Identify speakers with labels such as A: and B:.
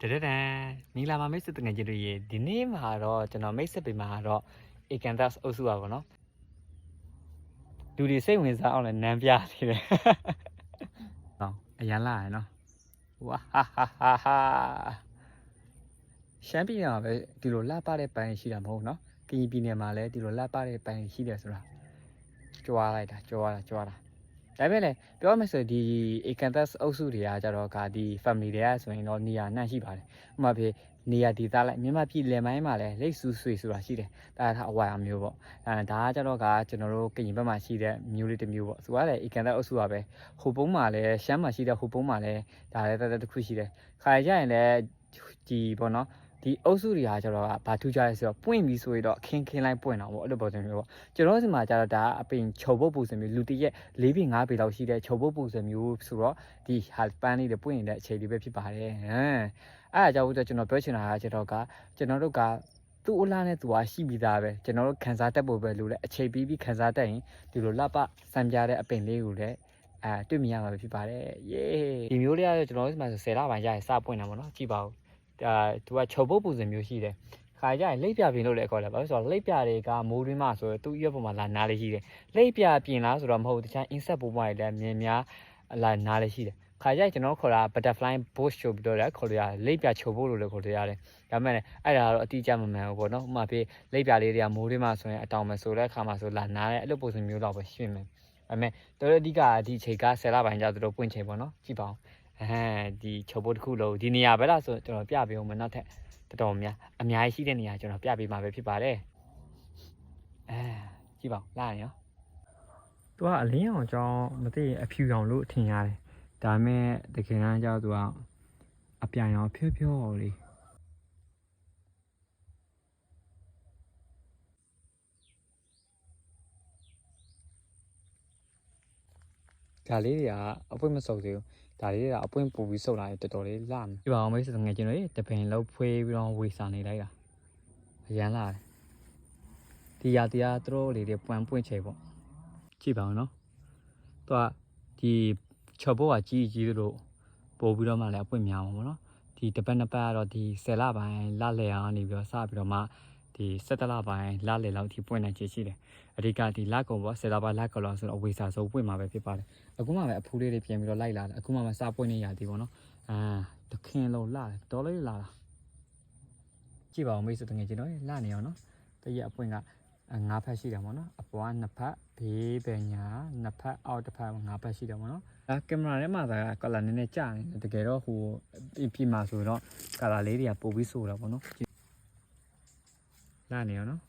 A: တရတန်နီလာမမိတ်ဆွေတငယ်ချင်းတို့ရေဒီနေ့မှာတော့ကျွန်တော်မိတ်ဆက်ပေးမှာတော့ Ekantas အုပ်စုပါဗောနော်လူတွေစိတ်ဝင်စားအောင်လည်းနမ်းပြနေတယ်။နော်အရန်လာရယ်နော်ဝါဟာဟာဟာဟာရှမ်းပြည်နယ်မှာပဲဒီလိုလှပတဲ့ပိုင်းရှိတာမဟုတ်နော်ကရင်ပြည်နယ်မှာလည်းဒီလိုလှပတဲ့ပိုင်းရှိတယ်ဆိုတာကြွားလိုက်တာကြွားတာကြွားတာ ဒါပေမဲ့လည်းပြောမှဆိုဒီ Ekantas အုပ်စုတွေကကြတော့ကဒီ family တွေကဆိုရင်တော့နေရာနှံ့ရှိပါတယ်ဥပမာဖြစ်နေရာဒေသလိုက်မြန်မာပြည်လယ်ပိုင်းမှာလည်းလိတ်ဆူဆွေဆိုတာရှိတယ်ဒါကအဝါအမျိုးပေါ့အဲဒါကကြတော့ကကျွန်တော်တို့ကရင်ဘက်မှာရှိတဲ့မျိုးလေးတစ်မျိုးပေါ့ဆိုတော့လည်း Ekantas အုပ်စုပါပဲဟိုပုံးမှာလည်းရှမ်းမှာရှိတဲ့ဟိုပုံးမှာလည်းဒါလည်းတက်တက်တစ်ခုရှိတယ်ခါရရင်လည်းဒီပေါ့နော် ဒီအုပ်စုတွေဟာကျတော့ဘာထူးခြားလဲဆိုတော့ပွင့်ပြီးဆိုရင်တော့ခင်းခင်းလိုက်ပွင့်တော့ပေါ့အဲ့လိုပုံစံမျိုးပေါ့ကျွန်တော်တို့စီမှာကျတော့ဒါအပင်ခြုံပုတ်ပုံစံမျိုးလူတရက်၄ပေ၅ပေလောက်ရှိတဲ့ခြုံပုတ်ပုံစံမျိုးဆိုတော့ဒီဟာပန်းလေးတွေပွင့်နေတဲ့အခြေလေးပဲဖြစ်ပါတယ်ဟမ်အဲ့ဒါကြောင့်ကျွန်တော်ပြောချင်တာကကျတော့ကကျွန်တော်တို့ကသူ့အလားနဲ့သူကရှိပြီးသားပဲကျွန်တော်တို့ခန်းစားတတ်ဖို့ပဲလို့လဲအချိန်ပြီးပြီးခန်းစားတတ်ရင်ဒီလိုလှပစံပြတဲ့အပင်လေးကိုလည်းအဲတွေ့မြင်ရမှာပဲဖြစ်ပါတယ်ယေဒီမျိုးလေးကတော့ကျွန်တော်တို့ဒီမှာဆို10လပိုင်းကြာရင်စပွင့်တာပေါ့နော်ကြည့်ပါဦး ဒါသူကခြုံပုတ်ပုံစံမျိုးရှိတယ်ခါကြရင်လိပ်ပြပြင်လို့လည်းခေါ်တယ်ဘာလို့ဆိုတော့လိပ်ပြတွေကမိုးရင်းမှဆိုတော့သူ့ရွက်ပေါ်မှာလာနားလေးရှိတယ်လိပ်ပြပြင်လားဆိုတော့မဟုတ်တခြား insect ပုံမှန်တွေလည်းမြင်များလာနားလေးရှိတယ်ခါကြရင်ကျွန်တော်ခေါ်တာ butterfly bush ဆိုပြီးတော့လည်းခေါ်လို့ရတယ်လိပ်ပြခြုံပုတ်လို့လည်းခေါ်လို့ရတယ်ဒါပေမဲ့အဲ့ဒါတော့အတိအကျမမှန်ဘူးပေါ့နော်ဥပမာပြလိပ်ပြလေးတွေကမိုးရင်းမှဆိုရင်အတောင်မဆိုတဲ့အခါမှာဆိုလာနားတဲ့အဲ့လိုပုံစံမျိုးတော့ပဲရှင်းမယ်ဒါပေမဲ့တော်တော်အဓိကဒီချိန်က10လပိုင်းကျတော့ပွင့်ချိန်ပေါ့နော်ကြည့်ပါဦး အဲဒီခြုံပုတ်တစ်ခုလုံးဒီနေရာပဲလားဆိုကျွန်တော်ပြပေးအောင်မနောက်ထပ်တော်တော်များအများကြီးရှိတဲ့နေရာကျွန်တော်ပြပေးမှာပဲဖြစ်ပါတယ်အဲကြည့်ပါဦးလာရနော်သူကအလင်းအောင်ကြောင်းမသိအဖြူရောင်လို့ထင်ရတယ်ဒါပေမဲ့တကယ်တမ်းကျတော့သူကအပြန်ရောင်ဖြောဖြောလေးဒါလေးတွေကအပွင့်မစုပ်သေးဘူး ဒါလေးတွေကအပွင့်ပူပြီးစုပ်လာရင်တော်တော်လေးလာမယ်ဒီပါအောင်မိတ်ဆွေငယ်ချင်းတို့တပင်လောက်ဖွေးပြီးတော့ဝေစာနေလိုက်တာအရန်လာတယ်ဒီရာတရားသူတို့လေးတွေပွန့်ပွင့်ချေပေါ့ကြည့်ပါအောင်နော်သူကဒီချော်ဘောကကြီးကြီးတို့ပို့ပြီးတော့မှလည်းအပွင့်များမှာပေါ့နော်ဒီတပတ်နှစ်ပတ်ကတော့ဒီ10လပိုင်းလလည်အောင်နေပြီးတော့စပြီးတော့မှ ဒီ17လပိုင်းလလယ်လောက်ထိပွင့်နိုင်ခြေရှိတယ်အဓိကဒီလကုံပေါ့17လပိုင်းလကုံလောက်ဆိုတော့အဝေစာဆုံးပွင့်မှာပဲဖြစ်ပါတယ်အခုမှပဲအဖူးလေးတွေပြန်ပြီးတော့လိုက်လာတယ်အခုမှပဲစပွင့်နေရသေးပေါ့နော်အာတခင်လုံးလာတယ်တော်လေးလာတာကြည့်ပါဦးမိတ်ဆွေတငယ်ချင်းတို့လာနေအောင်နော်တရက်အပွင့်ကငါးဖက်ရှိတယ်ပေါ့နော်အပွားနှစ်ဖက်ဘေးပညာနှစ်ဖက်အောက်တစ်ဖက်ငါးဖက်ရှိတယ်ပေါ့နော်အဲကင်မရာထဲမှာသာကလာနည်းနည်းကြာနေတယ်တကယ်တော့ဟိုပြပြမှာဆိုတော့ကလာလေးတွေကပို့ပြီးဆိုတာပေါ့နော် Danio, ¿no?